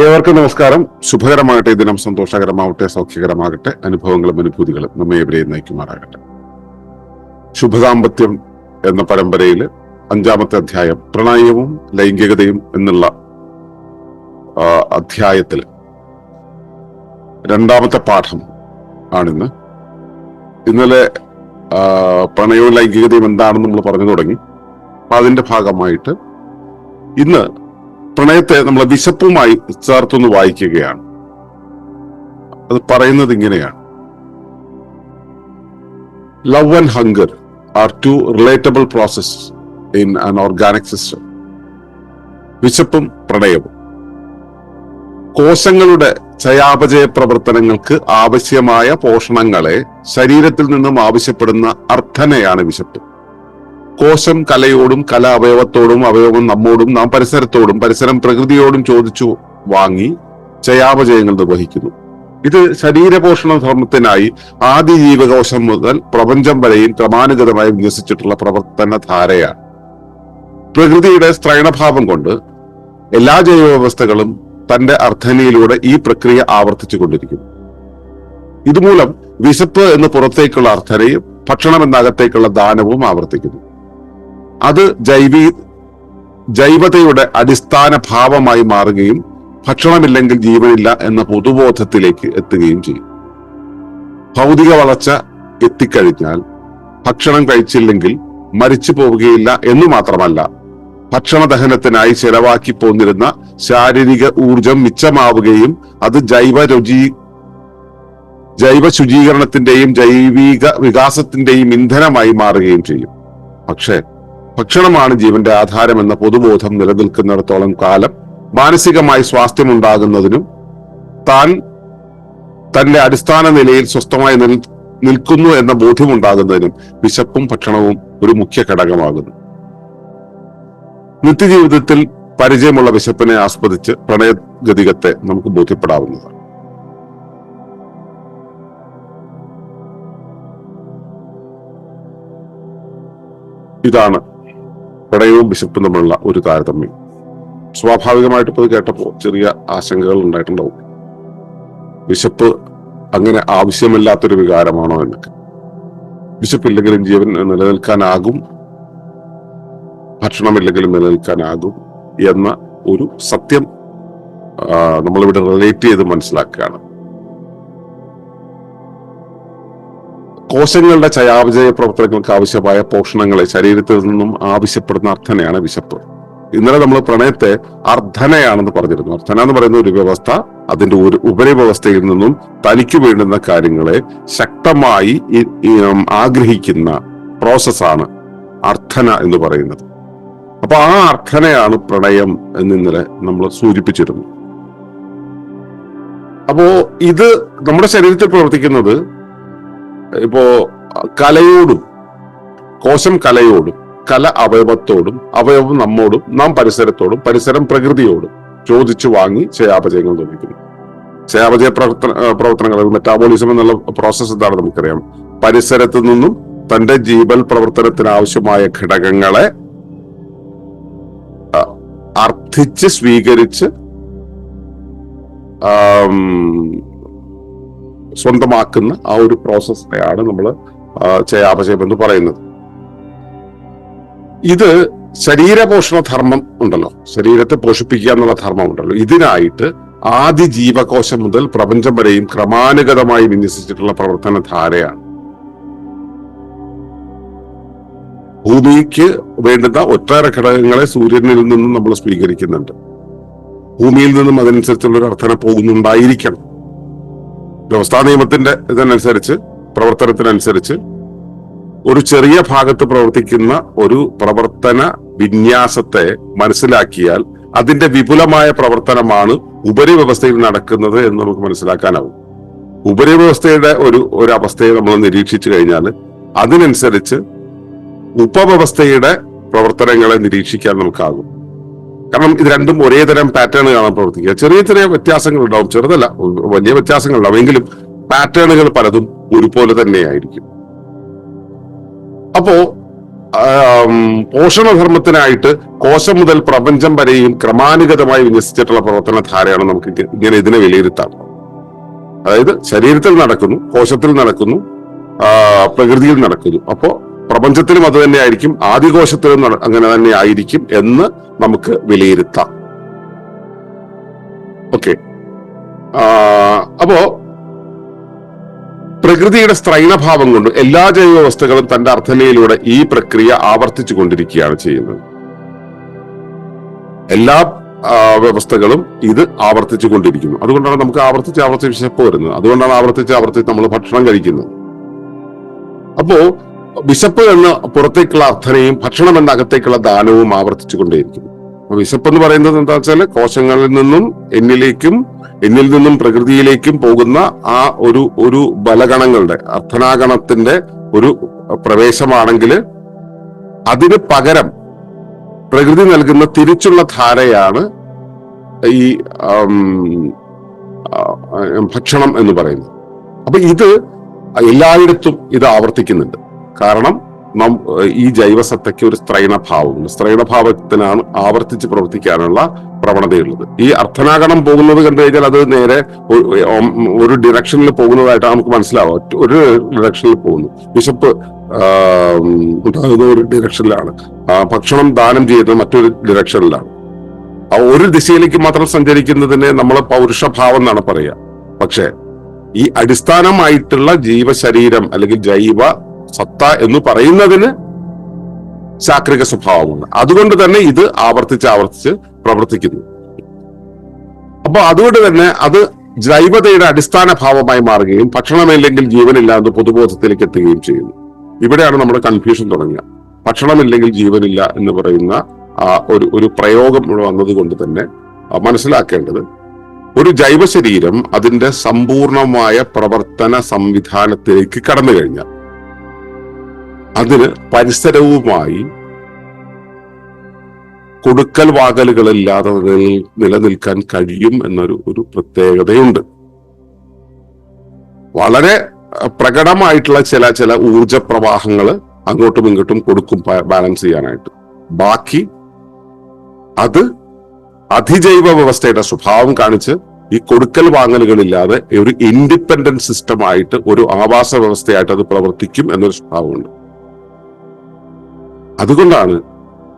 ഏവർക്കും നമസ്കാരം. ശുഭകരമാകട്ടെ. ഈ ദിനം സന്തോഷകരമാവട്ടെ സൗഖ്യകരമാകട്ടെ. അനുഭവങ്ങളും അനുഭൂതികളും നമ്മെ എവരെയും നയിക്കുമാറാകട്ടെ. ശുഭദാമ്പത്യം എന്ന പരമ്പരയിൽ അഞ്ചാമത്തെ അധ്യായം പ്രണയവും ലൈംഗികതയും എന്നുള്ള അധ്യായത്തിൽ രണ്ടാമത്തെ പാഠം ആണിന്ന്. ഇന്നലെ പ്രണയവും ലൈംഗികതയും എന്താണെന്ന് നമ്മൾ പറഞ്ഞു തുടങ്ങി. അപ്പൊ അതിന്റെ ഭാഗമായിട്ട് ഇന്ന് പ്രണയത്തെ നമ്മൾ വിശപ്പുമായി ചേർത്തൊന്ന് വായിക്കുകയാണ്. അത് പറയുന്നത് ഇങ്ങനെയാണ്. Love and hunger are two relatable process in an organic system വിശപ്പും പ്രണയവും. കോശങ്ങളുടെ ചയാപചയ പ്രവർത്തനങ്ങൾക്ക് ആവശ്യമായ പോഷണങ്ങളെ ശരീരത്തിൽ നിന്നും ആവശ്യപ്പെടുന്ന അർത്ഥനയാണ് വിശപ്പ്. കോശം കലയോടും കല അവയവത്തോടും അവയവം നമ്മോടും നാം പരിസരത്തോടും പരിസരം പ്രകൃതിയോടും ചോദിച്ചു വാങ്ങി ചയാപചയങ്ങൾ നിർവഹിക്കുന്നു. ഇത് ശരീരപോഷണ ധർമ്മത്തിനായി ആദ്യ ജീവകോശം മുതൽ പ്രപഞ്ചം വരെയും ക്രമാനുഗതമായി വികസിച്ചിട്ടുള്ള പ്രവർത്തന ധാരയാണ്. പ്രകൃതിയുടെ സ്ത്രൈണഭാവം കൊണ്ട് എല്ലാ ജൈവവ്യവസ്ഥകളും തന്റെ അർത്ഥനയിലൂടെ ഈ പ്രക്രിയ ആവർത്തിച്ചു കൊണ്ടിരിക്കുന്നു ഇതുമൂലം വിശപ്പ് എന്ന് പുറത്തേക്കുള്ള അർത്ഥനയും ഭക്ഷണം എന്നകത്തേക്കുള്ള ദാനവും ആവർത്തിക്കുന്നു. അത് ജൈവി ജൈവതയുടെ അടിസ്ഥാന ഭാവമായി മാറുകയും ഭക്ഷണമില്ലെങ്കിൽ ജീവനില്ല എന്ന പൊതുബോധത്തിലേക്ക് എത്തുകയും ചെയ്യും. ഭൗതിക വളർച്ച എത്തിക്കഴിഞ്ഞാൽ ഭക്ഷണം കഴിച്ചില്ലെങ്കിൽ മരിച്ചു പോവുകയില്ല എന്നു മാത്രമല്ല ഭക്ഷണദഹനത്തിനായി ചെലവാക്കി പോന്നിരുന്ന ശാരീരിക ഊർജം മിച്ചമാവുകയും അത് ജൈവ രുചി ജൈവ ശുചീകരണത്തിന്റെയും ജൈവിക വികാസത്തിന്റെയും ഇന്ധനമായി മാറുകയും ചെയ്യും. പക്ഷേ ഭക്ഷണമാണ് ജീവന്റെ ആധാരം എന്ന പൊതുബോധം നിലനിൽക്കുന്നിടത്തോളം കാലം മാനസികമായി സ്വാസ്ഥ്യമുണ്ടാകുന്നതിനും താൻ തന്റെ അടിസ്ഥാന നിലയിൽ സ്വസ്ഥമായി നിൽ നിൽക്കുന്നു എന്ന ബോധ്യമുണ്ടാകുന്നതിനും വിശപ്പും ഭക്ഷണവും ഒരു മുഖ്യ ഘടകമാകുന്നു. നിത്യജീവിതത്തിൽ പരിചയമുള്ള വിശപ്പിനെ ആസ്വദിച്ച് പ്രണയഗതികത്തെ നമുക്ക് ബോധ്യപ്പെടാവുന്നതാണ്. ഇതാണ് പ്രണയവും വിശപ്പും തമ്മിലുള്ള ഒരു താരതമ്യം. സ്വാഭാവികമായിട്ട് ഇപ്പൊ കേട്ടപ്പോൾ ചെറിയ ആശങ്കകൾ ഉണ്ടായിട്ടുണ്ടാവും. ബിഷപ്പ് അങ്ങനെ ആവശ്യമില്ലാത്തൊരു വികാരമാണോ എന്നൊക്കെ. വിശപ്പില്ലെങ്കിലും ജീവൻ നിലനിൽക്കാനാകും. ഭക്ഷണമില്ലെങ്കിലും നിലനിൽക്കാനാകും എന്ന ഒരു സത്യം നമ്മളിവിടെ റിലേറ്റ് ചെയ്ത് മനസ്സിലാക്കുകയാണ്. കോശങ്ങളുടെ ചയാപചയ പ്രവർത്തനങ്ങൾക്ക് ആവശ്യമായ പോഷണങ്ങളെ ശരീരത്തിൽ നിന്നും ആവശ്യപ്പെടുന്ന അർത്ഥനയാണ് വിശപ്പ്. ഇന്നലെ നമ്മൾ പ്രണയത്തെ അർദ്ധനയാണെന്ന് പറഞ്ഞിരുന്നു. അർദ്ധന എന്ന് പറയുന്ന ഒരു വ്യവസ്ഥ അതിന്റെ ഒരു ഉപരിവ്യവസ്ഥയിൽ നിന്നും തനിക്ക് വേണ്ടുന്ന കാര്യങ്ങളെ ശക്തമായി ആഗ്രഹിക്കുന്ന പ്രോസസ്സാണ് അർത്ഥന എന്ന് പറയുന്നത്. അപ്പൊ ആ അർത്ഥനയാണ് പ്രണയം എന്ന് ഇന്നലെ നമ്മൾ സൂചിപ്പിച്ചിരുന്നു അപ്പോ ഇത് നമ്മുടെ ശരീരത്തിൽ പ്രവർത്തിക്കുന്നത് ഇപ്പോ കലയോടും കോശം കലയോടും കല അവയവത്തോടും അവയവം നമ്മോടും നാം പരിസരത്തോടും പരിസരം പ്രകൃതിയോടും ചോദിച്ചു വാങ്ങി ചയാപചയങ്ങൾ നിർമ്മിക്കുന്നു. ചയാപചയ പ്രവർത്തന പ്രവർത്തനങ്ങൾ മെറ്റാബോളിസം എന്നുള്ള പ്രോസസ്സ് എന്താണ് നമുക്കറിയാം. പരിസരത്ത് നിന്നും തന്റെ ജീവൽ പ്രവർത്തനത്തിന് ആവശ്യമായ ഘടകങ്ങളെ അർത്ഥിച്ച് സ്വീകരിച്ച് സ്വന്തമാക്കുന്ന ആ ഒരു പ്രോസസ്സിനെയാണ് നമ്മൾ ചയാപചയം എന്ന് പറയുന്നത്. ഇത് ശരീരപോഷണ ധർമ്മം ഉണ്ടല്ലോ. ശരീരത്തെ പോഷിപ്പിക്കുക എന്നുള്ള ധർമ്മം ഉണ്ടല്ലോ. ഇതിനായിട്ട് ആദ്യ ജീവകോശം മുതൽ പ്രപഞ്ചം വരെയും ക്രമാനുഗതമായി വിന്യസിച്ചിട്ടുള്ള പ്രവർത്തന ധാരയാണ്. ഭൂമിക്ക് വേണ്ടുന്ന ഒട്ടേറെ ഘടകങ്ങളെ സൂര്യനിൽ നിന്നും നമ്മൾ സ്വീകരിക്കുന്നുണ്ട്. ഭൂമിയിൽ നിന്നും അതനുസരിച്ചുള്ള ഒരു അർത്ഥന പോകുന്നുണ്ടായിരിക്കണം. വ്യവസ്ഥാ നിയമത്തിന്റെ ഇതനുസരിച്ച് പ്രവർത്തനത്തിനനുസരിച്ച് ഒരു ചെറിയ ഭാഗത്ത് പ്രവർത്തിക്കുന്ന ഒരു പ്രവർത്തന വിന്യാസത്തെ മനസ്സിലാക്കിയാൽ അതിന്റെ വിപുലമായ പ്രവർത്തനമാണ് ഉപരിവ്യവസ്ഥയിൽ നടക്കുന്നത് എന്ന് നമുക്ക് മനസ്സിലാക്കാനാവും. ഉപരിവ്യവസ്ഥയുടെ ഒരു ഒരു അവസ്ഥയെ നമ്മൾ നിരീക്ഷിച്ചു കഴിഞ്ഞാൽ അതിനനുസരിച്ച് ഉപവ്യവസ്ഥയുടെ പ്രവർത്തനങ്ങളെ നിരീക്ഷിക്കാൻ നമുക്കാകും. കാരണം ഇത് രണ്ടും ഒരേ തരം പാറ്റേൺ കാണാൻ പ്രവർത്തിക്കുക. ചെറിയ ചെറിയ വ്യത്യാസങ്ങൾ ഉണ്ടാവും ചെറുതല്ല വലിയ വ്യത്യാസങ്ങൾ ഉണ്ടാവും എങ്കിലും പാറ്റേണുകൾ പലതും ഒരുപോലെ തന്നെയായിരിക്കും. അപ്പോ പോഷണധർമ്മത്തിനായിട്ട് കോശം മുതൽ പ്രപഞ്ചം വരെയും ക്രമാനുഗതമായി വിന്യസിച്ചിട്ടുള്ള പ്രവർത്തന ധാരയാണ് നമുക്ക് ഇങ്ങനെ ഇതിനെ വിലയിരുത്താം. അതായത് ശരീരത്തിൽ നടക്കുന്നു കോശത്തിൽ നടക്കുന്നു പ്രകൃതിയിൽ നടക്കുന്നു. അപ്പോ പ്രപഞ്ചത്തിലും അത് തന്നെ ആയിരിക്കും ആദികോശത്തിലും അങ്ങനെ തന്നെ ആയിരിക്കും എന്ന് നമുക്ക് വിലയിരുത്താം. ഓക്കെ. അപ്പോ പ്രകൃതിയുടെ സ്ത്രൈണഭാവം കൊണ്ട് എല്ലാ ജൈവ വസ്തുക്കളും തന്റെ അർത്ഥനയിലൂടെ ഈ പ്രക്രിയ ആവർത്തിച്ചു കൊണ്ടിരിക്കുകയാണ് ചെയ്യുന്നത്. എല്ലാ വ്യവസ്ഥകളും ഇത് ആവർത്തിച്ചു കൊണ്ടിരിക്കുന്നു അതുകൊണ്ടാണ് നമുക്ക് ആവർത്തിച്ച് ആവർത്തിച്ച് വിശപ്പ് വരുന്നത്. അതുകൊണ്ടാണ് ആവർത്തിച്ച് ആവർത്തിച്ച് നമ്മൾ ഭക്ഷണം കഴിക്കുന്നത്. അപ്പോ വിശപ്പ് എന്ന പുറത്തേക്കുള്ള അർത്ഥനയും ഭക്ഷണം എന്ന അകത്തേക്കുള്ള ദാനവും ആവർത്തിച്ചു കൊണ്ടേയിരിക്കുന്നു വിശപ്പ് എന്ന് പറയുന്നത് എന്താ വെച്ചാൽ കോശങ്ങളിൽ നിന്നും എന്നിലേക്കും എന്നിൽ നിന്നും പ്രകൃതിയിലേക്കും പോകുന്ന ആ ഒരു ഒരു ബലഗണങ്ങളുടെ അർത്ഥനാഗണത്തിന്റെ ഒരു പ്രവേശമാണെങ്കിൽ അതിന് പകരം പ്രകൃതി നൽകുന്ന തിരിച്ചുള്ള ധാരയാണ് ഈ ഭക്ഷണം എന്ന് പറയുന്നത്. അപ്പൊ ഇത് എല്ലായിടത്തും ഇത് ആവർത്തിക്കുന്നുണ്ട്. കാരണം നം ഈ ജൈവസത്തയ്ക്ക് ഒരു സ്ത്രൈണഭാവമുണ്ട്. സ്ത്രൈണഭാവത്തിനാണ് ആവർത്തിച്ച് പ്രവർത്തിക്കാനുള്ള പ്രവണതയുള്ളത്. ഈ അർത്ഥനാഗണം പോകുന്നത് കണ്ടു കഴിഞ്ഞാൽ അത് നേരെ ഒരു- ഡിറക്ഷനിൽ പോകുന്നതായിട്ട് നമുക്ക് മനസ്സിലാവും ഒരു ഡിറക്ഷനിൽ പോകുന്നു. വിശപ്പ് ഉണ്ടാകുന്ന ഒരു ഡിറക്ഷനിലാണ് ഭക്ഷണം ദാനം ചെയ്യുന്നത് മറ്റൊരു ഡിറക്ഷനിലാണ് ഒരു ദിശയിലേക്ക് മാത്രം സഞ്ചരിക്കുന്നതിനെ നമ്മൾ പൗരുഷഭാവം എന്നാണ് പറയുക. പക്ഷേ ഈ അടിസ്ഥാനമായിട്ടുള്ള ജീവശരീരം അല്ലെങ്കിൽ ജൈവ സത്ത എന്ന് പറയുന്നതിന് ചാക്രിക സ്വഭാവമുണ്ട്. അതുകൊണ്ട് തന്നെ ഇത് ആവർത്തിച്ച് ആവർത്തിച്ച് പ്രവർത്തിക്കുന്നു. അപ്പൊ അതുകൊണ്ട് തന്നെ അത് ജൈവതയുടെ അടിസ്ഥാന ഭാവമായി മാറുകയും ഭക്ഷണമില്ലെങ്കിൽ ജീവനില്ല എന്ന് പൊതുബോധത്തിലേക്ക് എത്തുകയും ചെയ്യുന്നു. ഇവിടെയാണ് നമ്മുടെ കൺഫ്യൂഷൻ തുടങ്ങുക. ഭക്ഷണമില്ലെങ്കിൽ ജീവനില്ല എന്ന് പറയുന്ന ഒരു ഒരു പ്രയോഗം ഇവിടെ വന്നതുകൊണ്ട് തന്നെ മനസ്സിലാക്കേണ്ടത് ഒരു ജൈവശരീരം അതിന്റെ സമ്പൂർണമായ പ്രവർത്തന സംവിധാനത്തിലേക്ക് കടന്നു കഴിഞ്ഞാൽ അതിന് പരിസരവുമായി കൊടുക്കൽ വാകലുകളില്ലാതെ നിലനിൽക്കാൻ കഴിയും എന്നൊരു ഒരു പ്രത്യേകതയുണ്ട്. വളരെ പ്രകടമായിട്ടുള്ള ചില ചില ഊർജ പ്രവാഹങ്ങൾ അങ്ങോട്ടും ഇങ്ങോട്ടും കൊടുക്കും ബാലൻസ് ചെയ്യാനായിട്ട്. ബാക്കി അത് അതിജൈവ വ്യവസ്ഥയുടെ സ്വഭാവം കാണിച്ച് ഈ കൊടുക്കൽ വാങ്ങലുകളില്ലാതെ ഒരു ഇൻഡിപെൻഡന്റ് സിസ്റ്റം ആയിട്ട് ഒരു ആവാസ വ്യവസ്ഥയായിട്ട് അത് പ്രവർത്തിക്കും എന്നൊരു സ്വഭാവമുണ്ട്. അതുകൊണ്ടാണ്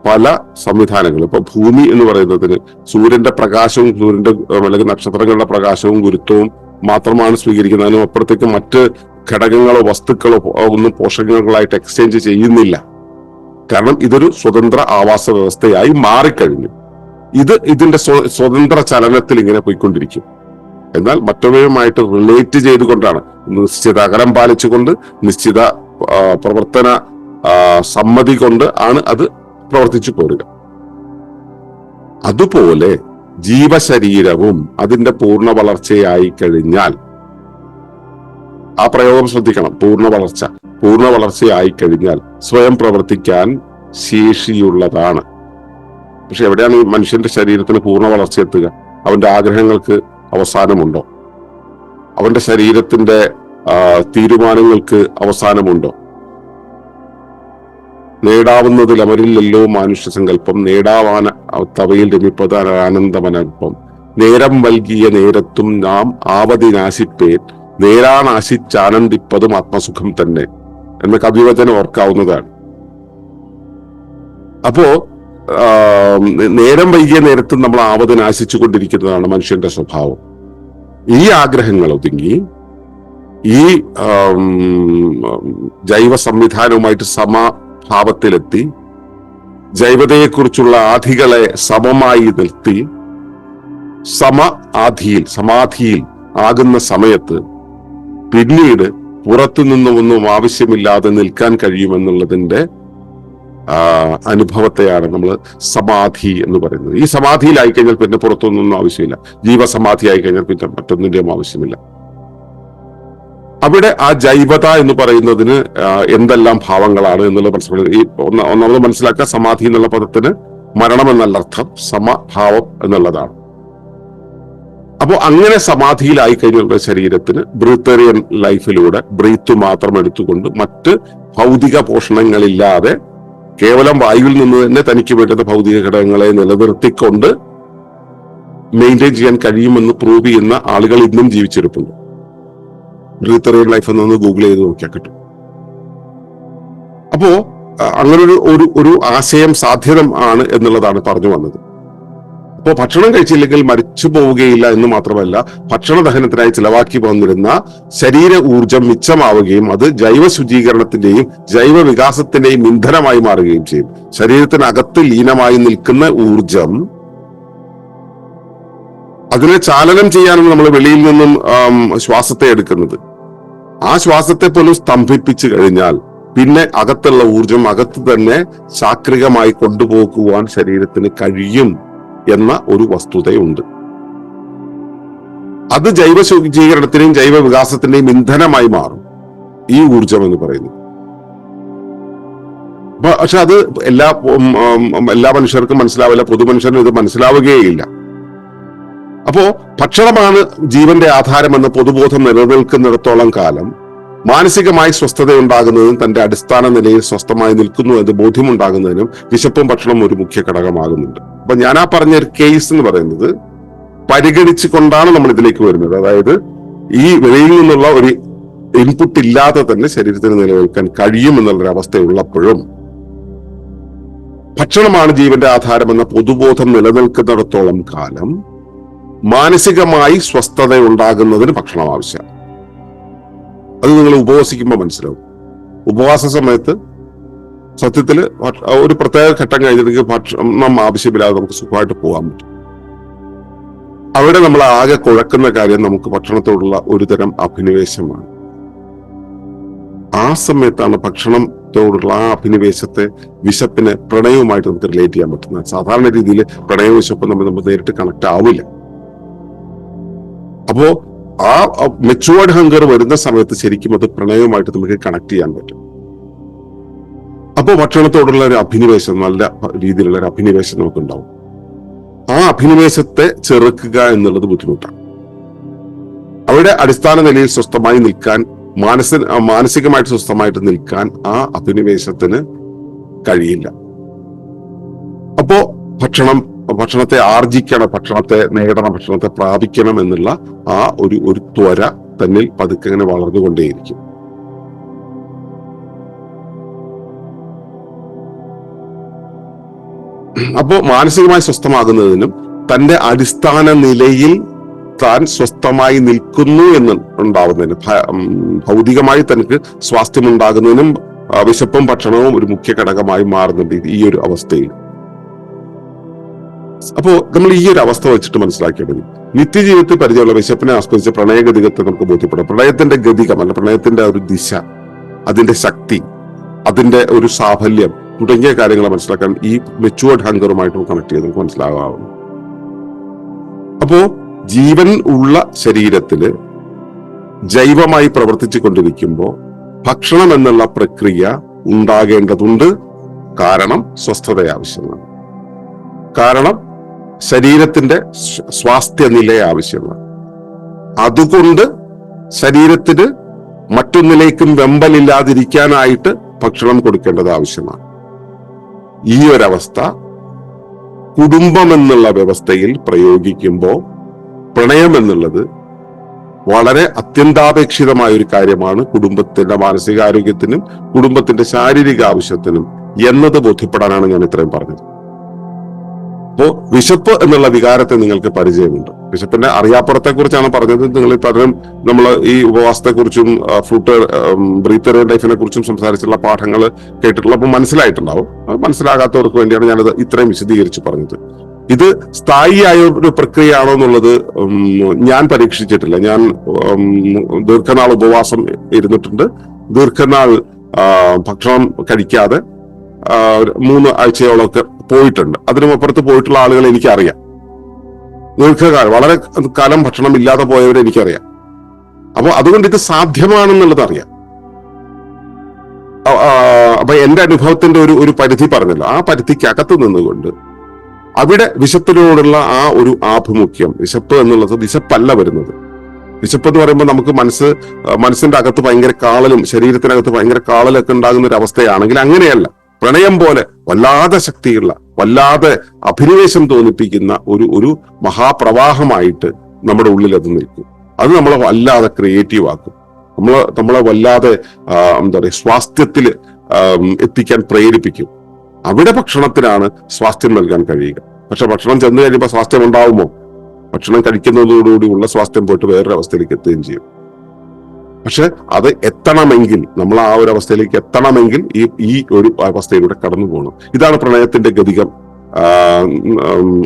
പല സംവിധാനങ്ങളും ഇപ്പൊ ഭൂമി എന്ന് പറയുന്നതിന് സൂര്യന്റെ പ്രകാശവും സൂര്യന്റെ അല്ലെങ്കിൽ നക്ഷത്രങ്ങളുടെ പ്രകാശവും ഗുരുത്വവും മാത്രമാണ് സ്വീകരിക്കുന്നത്. അതിനും അപ്പുറത്തേക്ക് മറ്റ് ഘടകങ്ങളോ വസ്തുക്കളോ ഒന്നും പോഷകങ്ങളായിട്ട് എക്സ്ചേഞ്ച് ചെയ്യുന്നില്ല. കാരണം ഇതൊരു സ്വതന്ത്ര ആവാസ വ്യവസ്ഥയായി മാറിക്കഴിഞ്ഞു. ഇത് ഇതിന്റെ സ്വ- സ്വതന്ത്ര ചലനത്തിൽ ഇങ്ങനെ പോയിക്കൊണ്ടിരിക്കും. എന്നാൽ മറ്റവയുമായിട്ട് റിലേറ്റ് ചെയ്തുകൊണ്ടാണ് നിശ്ചിത അകലം പാലിച്ചുകൊണ്ട് നിശ്ചിത പ്രവർത്തന സമ്മതി കൊണ്ട് ആണ് അത് പ്രവർത്തിച്ചു പോരുക. അതുപോലെ ജീവശരീരവും അതിന്റെ പൂർണ വളർച്ചയായി കഴിഞ്ഞാൽ ആ പ്രയോഗം ശ്രദ്ധിക്കണം. പൂർണ വളർച്ച പൂർണ വളർച്ചയായി കഴിഞ്ഞാൽ സ്വയം പ്രവർത്തിക്കാൻ ശേഷിയുള്ളതാണ്. പക്ഷെ എവിടെയാണ് ഈ മനുഷ്യന്റെ ശരീരത്തിന് പൂർണ വളർച്ച എത്തുക? അവന്റെ ആഗ്രഹങ്ങൾക്ക് അവസാനമുണ്ടോ? അവന്റെ ശരീരത്തിന്റെ തീരുമാനങ്ങൾക്ക് അവസാനമുണ്ടോ? നേടാവുന്നതിൽ അവരില്ലല്ലോ മാനുഷ്യ സങ്കല്പം നേടാവാന തവയിൽ രമിപ്പത ആനന്ദമനൽപ്പം. നേരം വൽകിയ നേരത്തും നാം ആവതി നാശിപ്പേൻ. ആത്മസുഖം തന്നെ. എന്ന കവിവചനം ഓർക്കാവുന്നതാണ്. അപ്പോ നേരം വൈകിയ നേരത്തും നമ്മൾ ആവത് നാശിച്ചു കൊണ്ടിരിക്കുന്നതാണ് മനുഷ്യന്റെ സ്വഭാവം. ഈ ആഗ്രഹങ്ങൾ ഒതുങ്ങി ഈ ജൈവ സംവിധാനവുമായിട്ട് സമഭാവത്തിലെത്തി ജൈവതയെക്കുറിച്ചുള്ള ആധികളെ സമമായി നിർത്തി സമ ആധിയിൽ സമാധിയിൽ ആകുന്ന സമയത്ത് പിന്നീട് പുറത്തു നിന്നും ഒന്നും ആവശ്യമില്ലാതെ നിൽക്കാൻ കഴിയുമെന്നുള്ളതിന്റെ അനുഭവത്തെയാണ് നമ്മൾ സമാധി എന്ന് പറയുന്നത്. ഈ സമാധിയിലായി കഴിഞ്ഞാൽ പിന്നെ പുറത്തൊന്നും ആവശ്യമില്ല. ജീവസമാധി ആയി കഴിഞ്ഞാൽ പിന്നെ മറ്റൊന്നിന്റെയും ആവശ്യമില്ല. അവിടെ ആ ജൈവത എന്ന് പറയുന്നതിന് എന്തെല്ലാം ഭാവങ്ങളാണ് എന്നുള്ളത് മനസ്സിലാക്കുന്നത് ഈ ഒന്ന- ഒന്നാമത് മനസ്സിലാക്കുക സമാധി എന്നുള്ള പദത്തിന് മരണം എന്നുള്ള അർത്ഥം സമഭാവം എന്നുള്ളതാണ്. അപ്പോൾ അങ്ങനെ സമാധിയിലായി കഴിഞ്ഞുള്ള ശരീരത്തിന് ബ്രീത്തേറിയൻ ലൈഫിലൂടെ ബ്രീത്ത് മാത്രം എടുത്തുകൊണ്ട് മറ്റ് ഭൗതിക പോഷണങ്ങളില്ലാതെ കേവലം വായുവിൽ നിന്ന് തന്നെ തനിക്ക് വേണ്ടുന്ന ഭൗതിക ഘടകങ്ങളെ നിലനിർത്തിക്കൊണ്ട് മെയിന്റെയിൻ ചെയ്യാൻ കഴിയുമെന്ന് പ്രൂവ് ചെയ്യുന്ന ആളുകൾ ഇന്നും ജീവിച്ചിരിപ്പുണ്ട്. ബ്രീത്തറിയൻ ലൈഫ് എന്നൊന്ന് ഗൂഗിൾ ചെയ്ത് നോക്കിയാൽ കിട്ടും. അപ്പോ അങ്ങനൊരു ഒരു ഒരു ആശയം സാധ്യത ആണ് എന്നുള്ളതാണ് പറഞ്ഞു വന്നത്. അപ്പോ ഭക്ഷണം കഴിച്ചില്ലെങ്കിൽ മരിച്ചു പോവുകയില്ല എന്ന് മാത്രമല്ല ഭക്ഷണ ദഹനത്തിനായി ചിലവാക്കി വന്നിരുന്ന ശരീര ഊർജം മിച്ചമാവുകയും അത് ജൈവ ശുചീകരണത്തിന്റെയും ജൈവ വികാസത്തിന്റെയും ഇന്ധനമായി മാറുകയും ചെയ്യും. ശരീരത്തിനകത്ത് ലീനമായി നിൽക്കുന്ന ഊർജം അതിനെ ചാലനം ചെയ്യാനാണ് നമ്മൾ വെളിയിൽ നിന്നും ശ്വാസത്തെ എടുക്കുന്നത്. ആ ശ്വാസത്തെ പോലും സ്തംഭിപ്പിച്ചു കഴിഞ്ഞാൽ പിന്നെ അകത്തുള്ള ഊർജം അകത്ത് തന്നെ ചാക്രികമായി കൊണ്ടുപോകുവാൻ ശരീരത്തിന് കഴിയും എന്ന ഒരു വസ്തുതയുണ്ട്. അത് ജൈവ ശുചീകരണത്തിന്റെയും ജൈവ വികാസത്തിന്റെയും ഇന്ധനമായി മാറും ഈ ഊർജം എന്ന് പറയുന്നത്. പക്ഷെ അത് എല്ലാ എല്ലാ മനുഷ്യർക്കും മനസ്സിലാവില്ല പൊതുമനുഷ്യനും ഇത് മനസ്സിലാവുകയില്ല അപ്പോ ഭക്ഷണമാണ് ജീവന്റെ ആധാരമെന്ന പൊതുബോധം നിലനിൽക്കുന്നിടത്തോളം കാലം മാനസികമായി സ്വസ്ഥത ഉണ്ടാകുന്നതിനും തന്റെ അടിസ്ഥാന നിലയിൽ സ്വസ്ഥമായി നിൽക്കുന്നു എന്ന് ബോധ്യമുണ്ടാകുന്നതിനും വിശപ്പും ഭക്ഷണവും ഒരു മുഖ്യ ഘടകമാകുന്നുണ്ട്. അപ്പൊ ഞാൻ ആ പറഞ്ഞ ഒരു കേസ് എന്ന് പറയുന്നത് പരിഗണിച്ചു കൊണ്ടാണ് നമ്മൾ ഇതിലേക്ക് വരുന്നത്. അതായത് ഈ വെളിയിൽ നിന്നുള്ള ഒരു ഇൻപുട്ട് ഇല്ലാതെ തന്നെ ശരീരത്തിന് നിലനിൽക്കാൻ കഴിയും എന്നുള്ളൊരു അവസ്ഥയുള്ളപ്പോഴും ഭക്ഷണമാണ് ജീവന്റെ ആധാരമെന്ന പൊതുബോധം നിലനിൽക്കുന്നിടത്തോളം കാലം മാനസികമായി സ്വസ്ഥത ഉണ്ടാകുന്നതിന് ഭക്ഷണം ആവശ്യമാണ് അത് നിങ്ങൾ ഉപവസിക്കുമ്പോൾ മനസ്സിലാവും. ഉപവാസ സമയത്ത് സത്യത്തിൽ ഒരു പ്രത്യേക ഘട്ടം കഴിഞ്ഞിട്ടുണ്ടെങ്കിൽ ഭക്ഷണം ആവശ്യമില്ലാതെ നമുക്ക് സുഖമായിട്ട് പോകാൻ പറ്റും. അവിടെ നമ്മൾ ആകെ കുഴക്കുന്ന കാര്യം നമുക്ക് ഭക്ഷണത്തോടുള്ള ഒരു തരം അഭിനിവേശമാണ്. ആ സമയത്താണ് ഭക്ഷണത്തോടുള്ള ആ അഭിനിവേശത്തെ വിശപ്പിനെ പ്രണയവുമായിട്ട് നമുക്ക് റിലേറ്റ് ചെയ്യാൻ പറ്റുന്നത്. സാധാരണ രീതിയിൽ പ്രണയവും വിശപ്പും നമ്മൾ നമ്മൾ നേരിട്ട് കണക്ട് ആവില്ല. അപ്പോ ആ മെച്ചുവേർഡ് ഹങ്കർ വരുന്ന സമയത്ത് ശരിക്കും അത് പ്രണയവുമായിട്ട് നമുക്ക് കണക്ട് ചെയ്യാൻ പറ്റും. അപ്പോൾ ഭക്ഷണത്തോടുള്ള ഒരു അഭിനിവേശം നല്ല രീതിയിലുള്ള ഒരു അഭിനിവേശം നമുക്ക് ഉണ്ടാവും ആ അഭിനിവേശത്തെ ചെറുക്കുക എന്നുള്ളത് ബുദ്ധിമുട്ടാണ്. അവിടെ അടിസ്ഥാന നിലയിൽ സ്വസ്ഥമായി നിൽക്കാൻ മാനസ മാനസികമായിട്ട് സ്വസ്ഥമായിട്ട് നിൽക്കാൻ ആ അഭിനിവേശത്തിന് കഴിയില്ല. അപ്പോ ഭക്ഷണം ഭക്ഷണത്തെ ആർജിക്കണം ഭക്ഷണത്തെ നേടണം ഭക്ഷണത്തെ പ്രാപിക്കണം എന്നുള്ള ആ ഒരു ഒരു ത്വര തന്നിൽ പതുക്കെ ഇങ്ങനെ വളർന്നുകൊണ്ടേയിരിക്കും. അപ്പോ മാനസികമായി സ്വസ്ഥമാകുന്നതിനും തന്റെ അടിസ്ഥാന നിലയിൽ താൻ സ്വസ്ഥമായി നിൽക്കുന്നു എന്ന് ഉണ്ടാവുന്നതിന് ഭൗതികമായി തനിക്ക് സ്വാസ്ഥ്യം ഉണ്ടാകുന്നതിനും ആ, വിശപ്പും ഭക്ഷണവും ഒരു മുഖ്യ ഘടകമായി മാറുന്നുണ്ട് ഈ ഒരു അവസ്ഥയിൽ. അപ്പോ നമ്മൾ ഈ ഒരു അവസ്ഥ വെച്ചിട്ട് മനസ്സിലാക്കേണ്ടത് നിത്യജീവിതത്തിൽ പരിചയമുള്ള വിശപ്പിനെ ആസ്പദിച്ച പ്രണയഗതികത്തെ നമുക്ക് ബോധ്യപ്പെടാം. പ്രണയത്തിന്റെ ഗതികം അല്ല പ്രണയത്തിന്റെ ഒരു ദിശ അതിന്റെ ശക്തി അതിന്റെ ഒരു സാഫല്യം തുടങ്ങിയ കാര്യങ്ങൾ മനസ്സിലാക്കാൻ ഈ മെച്ചുവേർഡ് ഹങ്കറുമായിട്ട് കണക്ട് ചെയ്ത് നമുക്ക് മനസ്സിലാകാവുന്നു. അപ്പോ ജീവൻ ഉള്ള ശരീരത്തിൽ ജൈവമായി പ്രവർത്തിച്ചു കൊണ്ടിരിക്കുമ്പോൾ ഭക്ഷണം എന്നുള്ള പ്രക്രിയ ഉണ്ടാകേണ്ടതുണ്ട്. കാരണം സ്വസ്ഥത ആവശ്യമാണ്. കാരണം ശരീരത്തിന്റെ സ്വ- സ്വാസ്ഥ്യനില ആവശ്യമാണ്. അതുകൊണ്ട് ശരീരത്തിന് മറ്റൊന്നിലേക്കും വെമ്പലില്ലാതിരിക്കാനായിട്ട് ഭക്ഷണം കൊടുക്കേണ്ടത് ആവശ്യമാണ്. ഈ ഒരവസ്ഥ കുടുംബം എന്നുള്ള വ്യവസ്ഥയിൽ പ്രയോഗിക്കുമ്പോൾ പ്രണയം എന്നുള്ളത് വളരെ അത്യന്താപേക്ഷിതമായ ഒരു കാര്യമാണ് കുടുംബത്തിന്റെ മാനസികാരോഗ്യത്തിനും കുടുംബത്തിന്റെ ശാരീരിക ആവശ്യത്തിനും എന്നത് ബോധ്യപ്പെടാനാണ് ഞാൻ ഇത്രയും പറഞ്ഞത്. അപ്പോ വിശപ്പ് എന്നുള്ള വികാരത്തെ നിങ്ങൾക്ക് പരിചയമുണ്ട്. വിശപ്പിന്റെ അറിയാപ്പുറത്തെ കുറിച്ചാണ് പറഞ്ഞത്. നിങ്ങൾ പലരും നമ്മൾ ഈ ഉപവാസത്തെ കുറിച്ചും ഫ്രൂട്ട് ബ്രീത്തർ ലൈഫിനെ കുറിച്ചും സംസാരിച്ചുള്ള പാഠങ്ങൾ കേട്ടിട്ടുള്ള അപ്പോൾ മനസ്സിലായിട്ടുണ്ടാവും. മനസ്സിലാകാത്തവർക്ക് വേണ്ടിയാണ് ഞാനത് ഇത്രയും വിശദീകരിച്ച് പറഞ്ഞത്. ഇത് സ്ഥായിയായ ഒരു പ്രക്രിയയാണോ എന്നുള്ളത് ഞാൻ പരീക്ഷിച്ചിട്ടില്ല. ഞാൻ ദീർഘനാൾ ഉപവാസം ഇരുന്നിട്ടുണ്ട്. ദീർഘനാൾ ഭക്ഷണം കഴിക്കാതെ മൂന്ന് ആഴ്ചയോളമൊക്കെ പോയിട്ടുണ്ട്. അതിനുമപ്പുറത്ത് പോയിട്ടുള്ള ആളുകൾ എനിക്കറിയാം. ദീർഘകാലം വളരെ കാലം ഭക്ഷണം ഇല്ലാതെ പോയവരെ എനിക്കറിയാം. അപ്പോൾ അതുകൊണ്ട് ഇത് സാധ്യമാണെന്നുള്ളത് അറിയാം. അപ്പൊ എന്റെ അനുഭവത്തിന്റെ ഒരു ഒരു പരിധി പറഞ്ഞല്ലോ. ആ പരിധിക്കകത്ത് നിന്നുകൊണ്ട് അവിടെ വിശപ്പിനോടുള്ള ആ ഒരു ആഭിമുഖ്യം വിശപ്പ് എന്നുള്ളത് വിശപ്പല്ല വരുന്നത്. വിശപ്പ് എന്ന് പറയുമ്പോൾ നമുക്ക് മനസ്സ് മനസ്സിന്റെ അകത്ത് ഭയങ്കര കാളലും ശരീരത്തിനകത്ത് ഭയങ്കര കാളലൊക്കെ ഉണ്ടാകുന്ന ഒരു അവസ്ഥയാണെങ്കിൽ അങ്ങനെയല്ല. പ്രണയം പോലെ വല്ലാതെ ശക്തിയുള്ള വല്ലാതെ അഭിനിവേശം തോന്നിപ്പിക്കുന്ന ഒരു ഒരു മഹാപ്രവാഹമായിട്ട് നമ്മുടെ ഉള്ളിൽ അത് നിൽക്കും. അത് നമ്മളെ വല്ലാതെ ക്രിയേറ്റീവ് ആക്കും. നമ്മളെ നമ്മളെ വല്ലാതെ എന്താ പറയുക സ്വാസ്ഥ്യത്തിൽ എത്തിക്കാൻ പ്രേരിപ്പിക്കും. അവിടെ ഭക്ഷണത്തിനാണ് സ്വാസ്ഥ്യം നൽകാൻ കഴിയുക. പക്ഷെ ഭക്ഷണം ചെന്ന് കഴിയുമ്പോൾ സ്വാസ്ഥ്യം ഉണ്ടാവുമോ? ഭക്ഷണം കഴിക്കുന്നതോടുകൂടി ഉള്ള സ്വാസ്ഥ്യം പോയിട്ട് വേറൊരു അവസ്ഥയിലേക്ക് എത്തുകയും ചെയ്യും. പക്ഷെ അത് എത്തണമെങ്കിൽ നമ്മൾ ആ ഒരു അവസ്ഥയിലേക്ക് എത്തണമെങ്കിൽ ഈ ഈ ഒരു അവസ്ഥയിലൂടെ കടന്നു പോകണം. ഇതാണ് പ്രണയത്തിന്റെ ഗതികം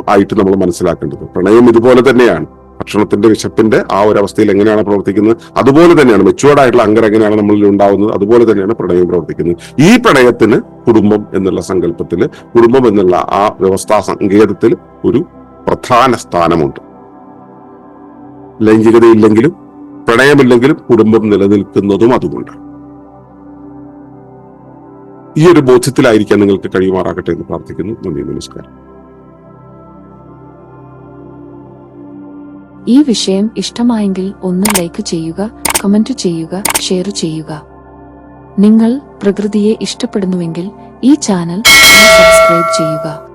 ആയിട്ട് നമ്മൾ മനസ്സിലാക്കേണ്ടത്. പ്രണയം ഇതുപോലെ തന്നെയാണ്. ഭക്ഷണത്തിന്റെ വിശപ്പിന്റെ ആ ഒരു അവസ്ഥയിൽ എങ്ങനെയാണ് പ്രവർത്തിക്കുന്നത്? അതുപോലെ തന്നെയാണ് മെച്ചുവേർഡ് ആയിട്ടുള്ള അങ്കർ എങ്ങനെയാണ് നമ്മളിൽ ഉണ്ടാവുന്നത്? അതുപോലെ തന്നെയാണ് പ്രണയം പ്രവർത്തിക്കുന്നത്. ഈ പ്രണയത്തിന് കുടുംബം എന്നുള്ള സങ്കല്പത്തിൽ കുടുംബം എന്നുള്ള ആ വ്യവസ്ഥാ സങ്കേതത്തിൽ ഒരു പ്രധാന സ്ഥാനമുണ്ട്. ലൈംഗികതയില്ലെങ്കിലും പ്രണയമില്ലെങ്കിലും കുടുംബം നിലനിൽക്കുന്നതും അതുകൊണ്ട്. ഈ ഒരു ബോധ്യത്തിലായിരിക്കാൻ നിങ്ങൾക്ക് കഴിയുമാറാകട്ടെ എന്ന് പ്രാർത്ഥിക്കുന്നു. നന്ദി നമസ്കാരം. ഈ വിഷയം ഇഷ്ടമായെങ്കിൽ ഒന്ന് ലൈക്ക് ചെയ്യുക കമന്റ് ചെയ്യുക ഷെയർ ചെയ്യുക. നിങ്ങൾ പ്രകൃതിയെ ഇഷ്ടപ്പെടുന്നുവെങ്കിൽ ഈ ചാനൽ സബ്സ്ക്രൈബ് ചെയ്യുക.